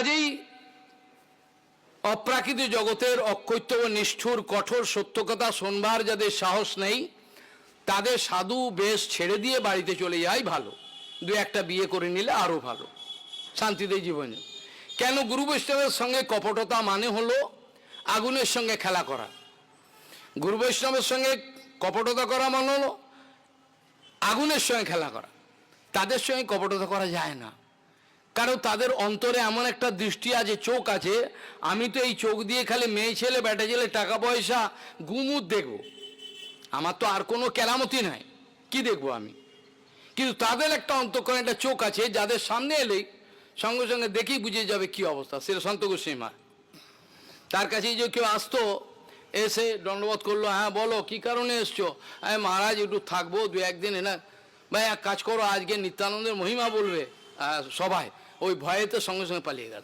কাজেই অপ্রাকৃত জগতের অকৈত্য নিষ্ঠুর, কঠোর সত্যকথা শোনবার যাদের সাহস নেই, তাদের সাধু বেশ ছেড়ে দিয়ে বাড়িতে চলে যায় ভালো। দু একটা বিয়ে করে নিলে আরও ভালো। শান্তিতে জীবনে। কেন গুরু বৈষ্ণবের সঙ্গে কপটতা মানে হলো আগুনের সঙ্গে খেলা করা? গুরু বৈষ্ণবের সঙ্গে কপটতা করা মানে হলো আগুনের সঙ্গে খেলা করা। তাদের সঙ্গে কপটতা করা যায় না। কারণ তাদের অন্তরে এমন একটা দৃষ্টি আছে, চোখ আছে, আমি তো এই চোখ দিয়ে খালি মেয়ে ছেলে, বেটা ছেলে, টাকা পয়সা গুমুর দেখব। আমার তো আর কোনো কেরামতি নাই, কি দেখব আমি? কিন্তু তাদের একটা অন্তঃকরণে, একটা চোখ আছে, যাদের সামনে এলেই সঙ্গে সঙ্গে দেখেই বুঝে যাবে কি অবস্থা, সেটা সন্ত গোস্বামী তার কাছে যে কেউ আসতো, এসে দণ্ডবোধ করল হ্যাঁ বলো, কি কারণে এসছো? আমি মহারাজ, একটু থাকব দু একদিন না ভাই, এক কাজ করো, আজকে নিত্যানন্দের মহিমা বলবে। সবাই ওই ভয়েতে সঙ্গে সঙ্গে পালিয়ে গেল।